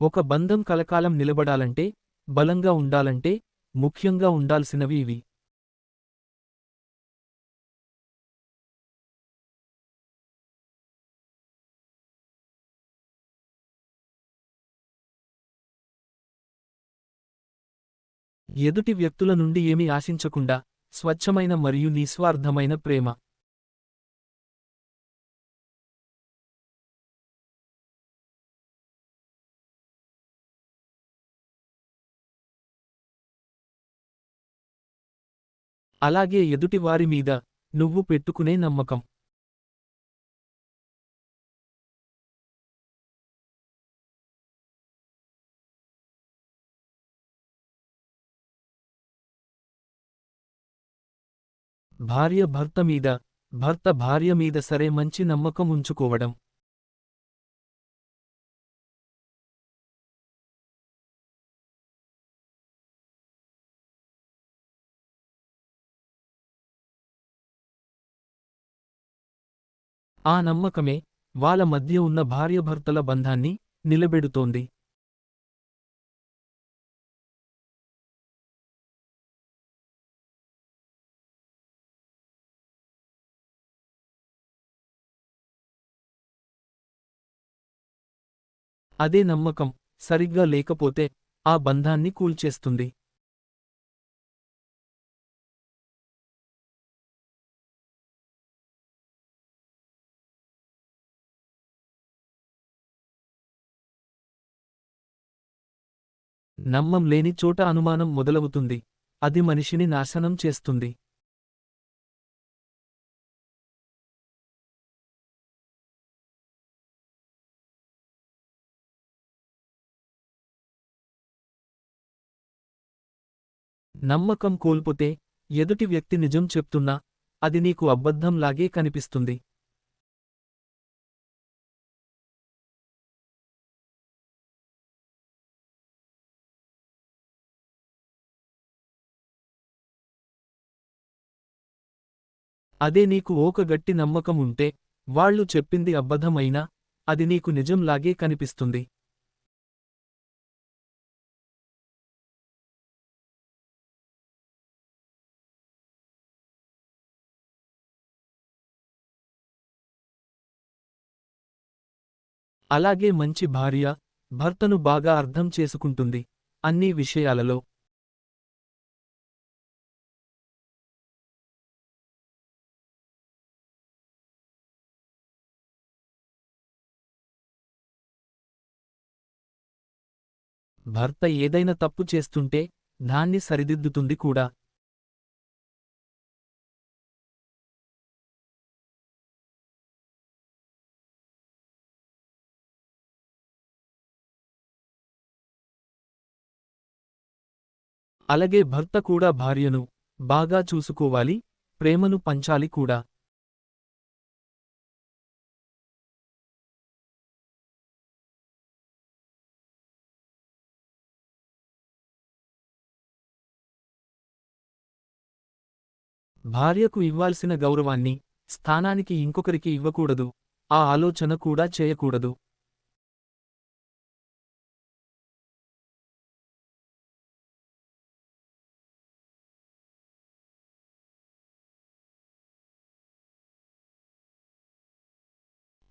ఒక బంధం కలకాలం నిలబడాలంటే బలంగా ఉండాలంటే ముఖ్యంగా ఉండాల్సినవి ఇవి. ఎదుటి వ్యక్తుల నుండి ఏమి ఆశించకుండా స్వచ్ఛమైన మరియు నిస్వార్థమైన ప్రేమ. అలాగే ఎదుటివారి మీద నువ్వు పెట్టుకునే నమ్మకం. భార్య భర్త మీద భర్త భార్య మీద సరే మంచి నమ్మకం ఉంచుకోవడం. ఆ నమ్మకమే వాళ్ళ మధ్య ఉన్న భార్యభర్తల బంధాన్ని నిలబెడుతోంది. అదే నమ్మకం సరిగ్గా లేకపోతే ఆ బంధాన్ని కూల్చేస్తుంది. నమ్మం లేని చోట అనుమానం మొదలవుతుంది. అది మనిషిని నాశనం చేస్తుంది. నమ్మకం కోల్పోతే ఎదుటి వ్యక్తి నిజం చెప్తున్నా అది నీకు అబద్ధంలాగే కనిపిస్తుంది. అదే నీకు ఓక గట్టి నమ్మకం ఉంటే వాళ్ళు చెప్పింది అబద్ధమైనా అది నీకు నిజంలాగే కనిపిస్తుంది. అలాగే మంచి భార్య భర్తను బాగా అర్థం చేసుకుంటుంది అన్ని విషయాలలో. భర్త ఏదైనా తప్పు చేస్తుంటే దాన్ని సరిదిద్దుతుంది కూడా. అలాగే భర్త కూడా భార్యను బాగా చూసుకోవాలి ప్రేమను పంచాలి కూడా. భార్యకు ఇవ్వాల్సిన గౌరవాన్ని స్థానానికి ఇంకొకరికి ఇవ్వకూడదు. ఆ ఆలోచన కూడా చేయకూడదు.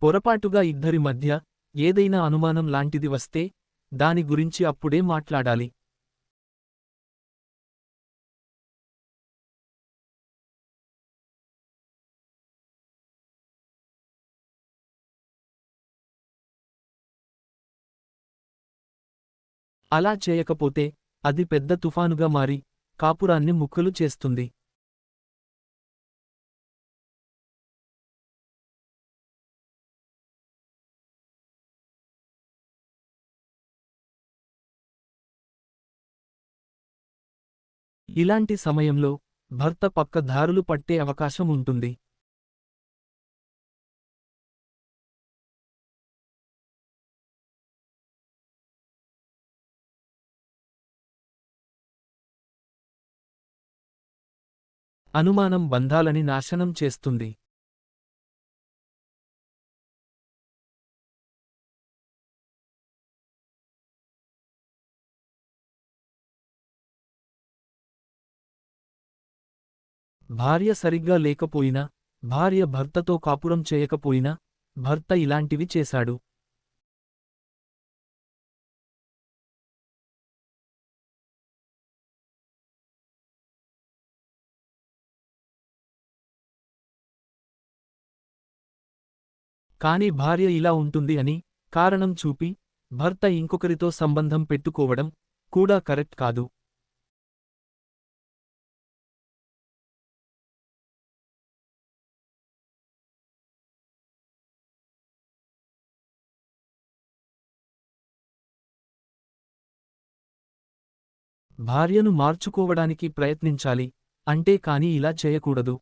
పొరపాటుగా ఇద్దరి మధ్య ఏదైనా అనుమానం లాంటిది వస్తే దాని గురించి అప్పుడే మాట్లాడాలి. అలా చేయకపోతే అది పెద్ద తుఫానుగా మారి కాపురాన్ని ముక్కలు చేస్తుంది. ఇలాంటి సమయంలో భర్త పక్క దారులు పట్టే అవకాశం ఉంటుంది. అనుమానం బంధాలని నాశనం చేస్తుంది. భార్య సరిగ్గా లేకపోయినా భార్య భర్తతో కాపురం చేయకపోయినా భర్త ఇలాంటివి చేశాడు. కాని భార్య ఇలా ఉంటుంది అని కారణం చూపి భర్త ఇంకొకరితో సంబంధం పెట్టుకోవడం కూడా కరెక్ట్ కాదు. భార్యను మార్చుకోవడానికి ప్రయత్నించాలి అంటే కాని ఇలా చేయకూడదు.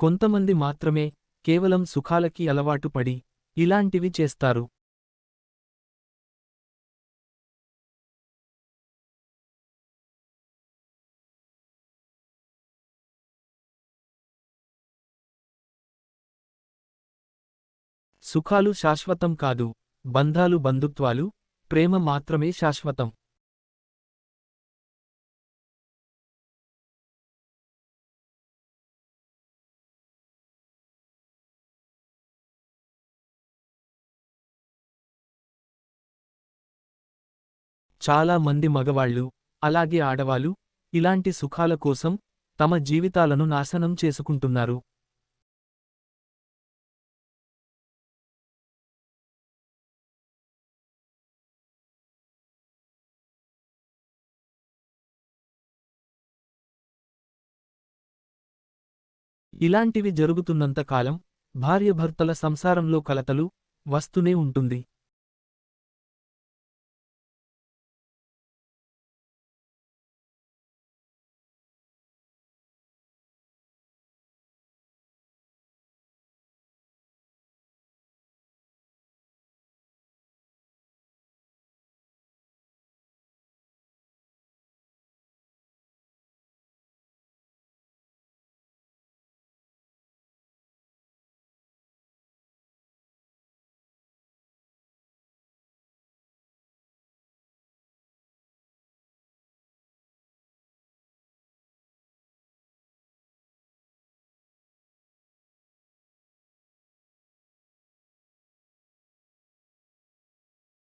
కొంతమంది మాత్రమే కేవలం సుఖాలకి అలవాటు పడి ఇలాంటివి చేస్తారు. సుఖాలు శాశ్వతం కాదు బంధాలు బంధుత్వాలు ప్రేమ మాత్రమే శాశ్వతం. చాలా మంది మగవాళ్ళు అలాగే ఆడవాళ్ళు ఇలాంటి సుఖాల కోసం తమ జీవితాలను నాశనం చేసుకుంటున్నారు. ఇలాంటివి జరుగుతున్నంత కాలం భార్యభర్తల సంసారంలో కలతలు వస్తూనే ఉంటుంది.